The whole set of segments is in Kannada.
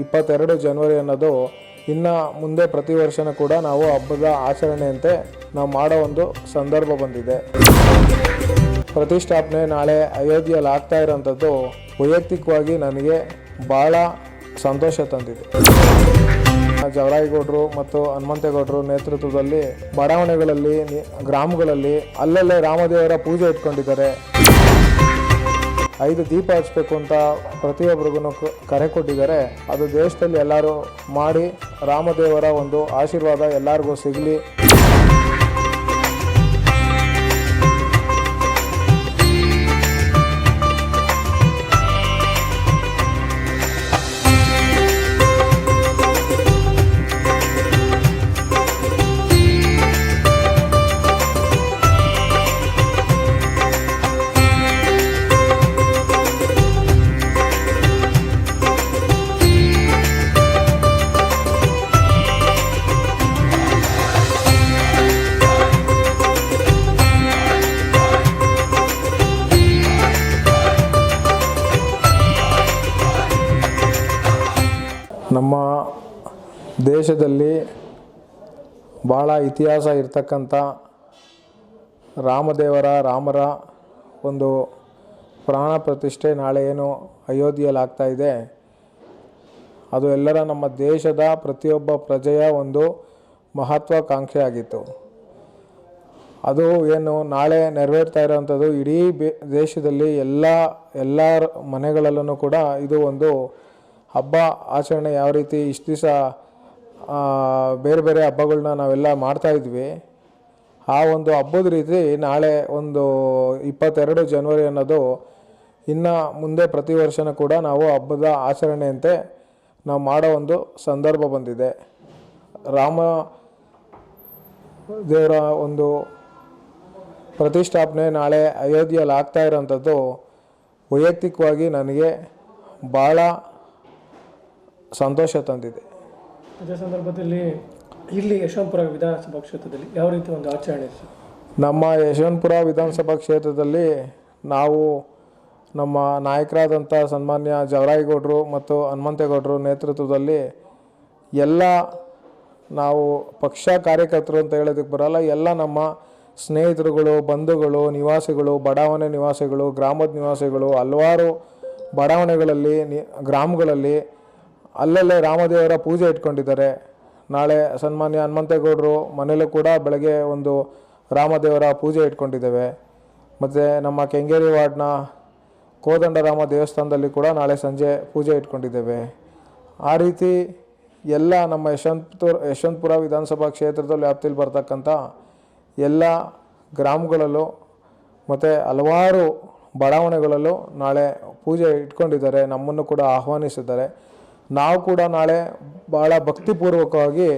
ಇಪ್ಪತ್ತೆರಡು ಜನವರಿ ಅನ್ನೋದು ಇನ್ನು ಮುಂದೆ ಪ್ರತಿ ವರ್ಷನೂ ಕೂಡ ನಾವು ಹಬ್ಬದ ಆಚರಣೆಯಂತೆ ನಾವು ಮಾಡೋ ಒಂದು ಸಂದರ್ಭ ಬಂದಿದೆ. ಪ್ರತಿಷ್ಠಾಪನೆ ನಾಳೆ ಅಯೋಧ್ಯೆಯಲ್ಲಿ ಆಗ್ತಾ ಇರೋಂಥದ್ದು ವೈಯಕ್ತಿಕವಾಗಿ ನನಗೆ ಭಾಳ ಸಂತೋಷ ತಂದಿದೆ. ಜವರಾಯಿಗೌಡರು ಮತ್ತು ಹನುಮಂತೇಗೌಡರು ನೇತೃತ್ವದಲ್ಲಿ ಬಡಾವಣೆಗಳಲ್ಲಿ, ಗ್ರಾಮಗಳಲ್ಲಿ ಅಲ್ಲಲ್ಲೇ ರಾಮದೇವರ ಪೂಜೆ ಇಟ್ಕೊಂಡಿದ್ದಾರೆ. ಐದು ದೀಪ ಹಚ್ಚಬೇಕು ಅಂತ ಪ್ರತಿಯೊಬ್ಬರಿಗೂ ಕರೆ ಕೊಟ್ಟಿದ್ದಾರೆ. ಅದು ದೇಶದಲ್ಲಿ ಎಲ್ಲರೂ ಮಾಡಿ ರಾಮದೇವರ ಒಂದು ಆಶೀರ್ವಾದ ಎಲ್ಲರಿಗೂ ಸಿಗಲಿ. ನಮ್ಮ ದೇಶದಲ್ಲಿ ಭಾಳ ಇತಿಹಾಸ ಇರ್ತಕ್ಕಂಥ ರಾಮದೇವರ, ರಾಮರ ಒಂದು ಪ್ರಾಣ ಪ್ರತಿಷ್ಠೆ ನಾಳೆ ಏನು ಅಯೋಧ್ಯೆಯಲ್ಲಿ ಇದೆ. ಅದು ಎಲ್ಲರ ನಮ್ಮ ದೇಶದ ಪ್ರತಿಯೊಬ್ಬ ಪ್ರಜೆಯ ಒಂದು ಮಹತ್ವಾಕಾಂಕ್ಷೆ ಆಗಿತ್ತು. ಅದು ಏನು ನಾಳೆ ನೆರವೇರ್ತಾ ಇರೋವಂಥದ್ದು ಇಡೀ ದೇಶದಲ್ಲಿ ಎಲ್ಲ ಎಲ್ಲ ಮನೆಗಳಲ್ಲೂ ಕೂಡ ಇದು ಒಂದು ಹಬ್ಬ, ಆಚರಣೆ ಯಾವ ರೀತಿ, ಇಷ್ಟು ದಿವಸ ಬೇರೆ ಬೇರೆ ಹಬ್ಬಗಳನ್ನ ನಾವೆಲ್ಲ ಮಾಡ್ತಾ ಇದ್ವಿ. ಆ ಒಂದು ಹಬ್ಬದ ರೀತಿ ನಾಳೆ ಒಂದು ಇಪ್ಪತ್ತೆರಡು ಜನವರಿ ಅನ್ನೋದು ಇನ್ನು ಮುಂದೆ ಪ್ರತಿ ವರ್ಷನೂ ಕೂಡ ನಾವು ಹಬ್ಬದ ಆಚರಣೆಯಂತೆ ನಾವು ಮಾಡೋ ಒಂದು ಸಂದರ್ಭ ಬಂದಿದೆ. ರಾಮ ದೇವರ ಒಂದು ಪ್ರತಿಷ್ಠಾಪನೆ ನಾಳೆ ಅಯೋಧ್ಯೆಯಲ್ಲಿ ಆಗ್ತಾ ಇರೋಂಥದ್ದು ವೈಯಕ್ತಿಕವಾಗಿ ನನಗೆ ಭಾಳ ಸಂತೋಷ ತಂದಿದೆ. ಅದೇ ಸಂದರ್ಭದಲ್ಲಿ ಇಲ್ಲಿ ಯಶವಂತಪುರ ವಿಧಾನಸಭಾ ಕ್ಷೇತ್ರದಲ್ಲಿ ಯಾವ ರೀತಿ ಒಂದು ಆಚರಣೆ ನಮ್ಮ ಯಶವಂತಪುರ ವಿಧಾನಸಭಾ ಕ್ಷೇತ್ರದಲ್ಲಿ ನಾವು ನಮ್ಮ ನಾಯಕರಾದಂಥ ಸನ್ಮಾನ್ಯ ಜವರಾಯಿಗೌಡರು ಮತ್ತು ಹನುಮಂತೇಗೌಡರು ನೇತೃತ್ವದಲ್ಲಿ ಎಲ್ಲ ನಾವು ಪಕ್ಷ ಕಾರ್ಯಕರ್ತರು ಅಂತ ಹೇಳೋದಕ್ಕೆ ಬರಲ್ಲ ಎಲ್ಲ ನಮ್ಮ ಸ್ನೇಹಿತರುಗಳು ಬಂಧುಗಳು ನಿವಾಸಿಗಳು ಬಡಾವಣೆ ನಿವಾಸಿಗಳು ಗ್ರಾಮದ ನಿವಾಸಿಗಳು ಹಲವಾರು ಬಡಾವಣೆಗಳಲ್ಲಿ ನಿ ಗ್ರಾಮಗಳಲ್ಲಿ ಅಲ್ಲಲ್ಲೇ ರಾಮದೇವರ ಪೂಜೆ ಇಟ್ಕೊಂಡಿದ್ದಾರೆ. ನಾಳೆ ಸನ್ಮಾನ್ಯ ಹನುಮಂತೇಗೌಡರು ಮನೆಯಲ್ಲೂ ಕೂಡ ಬೆಳಗ್ಗೆ ಒಂದು ರಾಮದೇವರ ಪೂಜೆ ಇಟ್ಕೊಂಡಿದ್ದೇವೆ. ಮತ್ತು ನಮ್ಮ ಕೆಂಗೇರಿ ವಾರ್ಡ್ನ ಕೋದಂಡರಾಮ ದೇವಸ್ಥಾನದಲ್ಲಿ ಕೂಡ ನಾಳೆ ಸಂಜೆ ಪೂಜೆ ಇಟ್ಕೊಂಡಿದ್ದೇವೆ. ಆ ರೀತಿ ಎಲ್ಲ ನಮ್ಮ ಯಶವಂತಪುರ ಯಶವಂತಪುರ ವಿಧಾನಸಭಾ ಕ್ಷೇತ್ರದಲ್ಲಿ ವ್ಯಾಪ್ತಿಯಲ್ಲಿ ಬರ್ತಕ್ಕಂಥ ಎಲ್ಲ ಗ್ರಾಮಗಳಲ್ಲೂ ಮತ್ತು ಹಲವಾರು ಬಡಾವಣೆಗಳಲ್ಲೂ ನಾಳೆ ಪೂಜೆ ಇಟ್ಕೊಂಡಿದ್ದಾರೆ. ನಮ್ಮನ್ನು ಕೂಡ ಆಹ್ವಾನಿಸಿದ್ದಾರೆ. ನಾವು ಕೂಡ ನಾಳೆ ಭಾಳ ಭಕ್ತಿಪೂರ್ವಕವಾಗಿ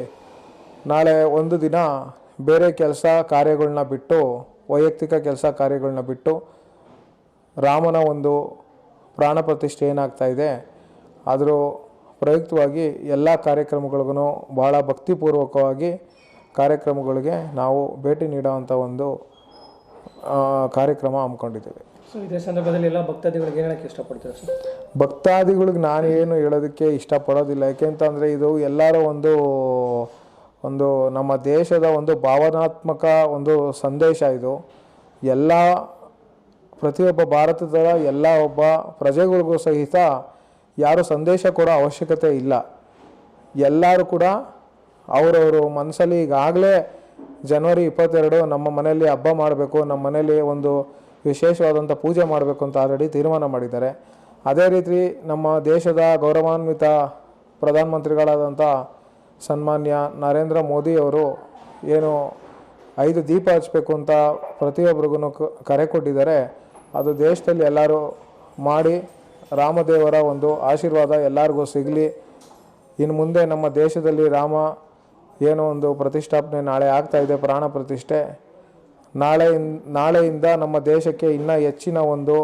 ನಾಳೆ ಒಂದು ದಿನ ಬೇರೆ ಕೆಲಸ ಕಾರ್ಯಗಳನ್ನ ಬಿಟ್ಟು, ವೈಯಕ್ತಿಕ ಕೆಲಸ ಕಾರ್ಯಗಳನ್ನ ಬಿಟ್ಟು ರಾಮನ ಒಂದು ಪ್ರಾಣ ಪ್ರತಿಷ್ಠೆ ಏನಾಗ್ತಾ ಇದೆ, ಆದರೂ ಪ್ರಯುಕ್ತವಾಗಿ ಎಲ್ಲ ಕಾರ್ಯಕ್ರಮಗಳಿಗೂ ಭಾಳ ಭಕ್ತಿಪೂರ್ವಕವಾಗಿ ಕಾರ್ಯಕ್ರಮಗಳಿಗೆ ನಾವು ಭೇಟಿ ನೀಡುವಂಥ ಒಂದು ಕಾರ್ಯಕ್ರಮ ಹಮ್ಮಿಕೊಂಡಿದ್ದೇವೆ. ಭಕ್ತಾದಿಗಳಿಗೆ ಹೇಳಕ್ಕೆ ಭಕ್ತಾದಿಗಳಿಗೆ ನಾನು ಏನು ಹೇಳೋದಕ್ಕೆ ಇಷ್ಟಪಡೋದಿಲ್ಲ. ಯಾಕೆಂತಂದರೆ ಇದು ಎಲ್ಲರ ಒಂದು ಒಂದು ನಮ್ಮ ದೇಶದ ಒಂದು ಭಾವನಾತ್ಮಕ ಒಂದು ಸಂದೇಶ ಇದು. ಎಲ್ಲ, ಪ್ರತಿಯೊಬ್ಬ ಭಾರತದ ಎಲ್ಲ ಒಬ್ಬ ಪ್ರಜೆಗಳಿಗೂ ಸಹಿತ ಯಾರು ಸಂದೇಶ ಕೊಡೋ ಅವಶ್ಯಕತೆ ಇಲ್ಲ. ಎಲ್ಲರೂ ಕೂಡ ಅವರವರು ಮನಸ್ಸಲ್ಲಿ ಈಗಾಗಲೇ ಜನವರಿ ಇಪ್ಪತ್ತೆರಡು ನಮ್ಮ ಮನೆಯಲ್ಲಿ ಹಬ್ಬ ಮಾಡಬೇಕು. ನಮ್ಮ ಮನೆಯಲ್ಲಿ ಒಂದು ವಿಶೇಷವಾದಂಥ ಪೂಜೆ ಮಾಡಬೇಕು ಅಂತ ಆಲ್ರೆಡಿ ತೀರ್ಮಾನ ಮಾಡಿದ್ದಾರೆ. ಅದೇ ರೀತಿ ನಮ್ಮ ದೇಶದ ಗೌರವಾನ್ವಿತ ಪ್ರಧಾನಮಂತ್ರಿಗಳಾದಂಥ ಸನ್ಮಾನ್ಯ ನರೇಂದ್ರ ಮೋದಿಯವರು ಏನು ಐದು ದೀಪ ಹಚ್ಚಬೇಕು ಅಂತ ಪ್ರತಿಯೊಬ್ಬರಿಗೂ ಕರೆ ಕೊಟ್ಟಿದ್ದಾರೆ. ಅದು ದೇಶದಲ್ಲಿ ಎಲ್ಲರೂ ಮಾಡಿ ರಾಮದೇವರ ಒಂದು ಆಶೀರ್ವಾದ ಎಲ್ಲರಿಗೂ ಸಿಗಲಿ. ಇನ್ನು ಮುಂದೆ ನಮ್ಮ ದೇಶದಲ್ಲಿ ರಾಮ ಏನೋ ಒಂದು ಪ್ರತಿಷ್ಠಾಪನೆ ನಾಳೆ ಆಗ್ತಾ ಇದೆ, ಪ್ರಾಣ ಪ್ರತಿಷ್ಠೆ. ನಾಳೆ ನಾಳೆಯಿಂದ ನಮ್ಮ ದೇಶಕ್ಕೆ ಇನ್ನೂ ಹೆಚ್ಚಿನ ಒಂದು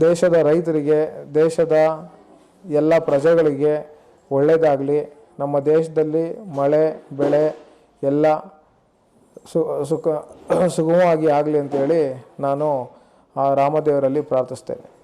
ದೇಶದ ರೈತರಿಗೆ, ದೇಶದ ಎಲ್ಲ ಪ್ರಜೆಗಳಿಗೆ ಒಳ್ಳೆಯದಾಗಲಿ ನಮ್ಮ ದೇಶದಲ್ಲಿ ಮಳೆ, ಬೆಳೆ ಎಲ್ಲ ಸುಖ, ಸುಗಮವಾಗಿ ಆಗಲಿ ಅಂತೇಳಿ ನಾನು ಆ ರಾಮದೇವರಲ್ಲಿ ಪ್ರಾರ್ಥಿಸ್ತೇನೆ.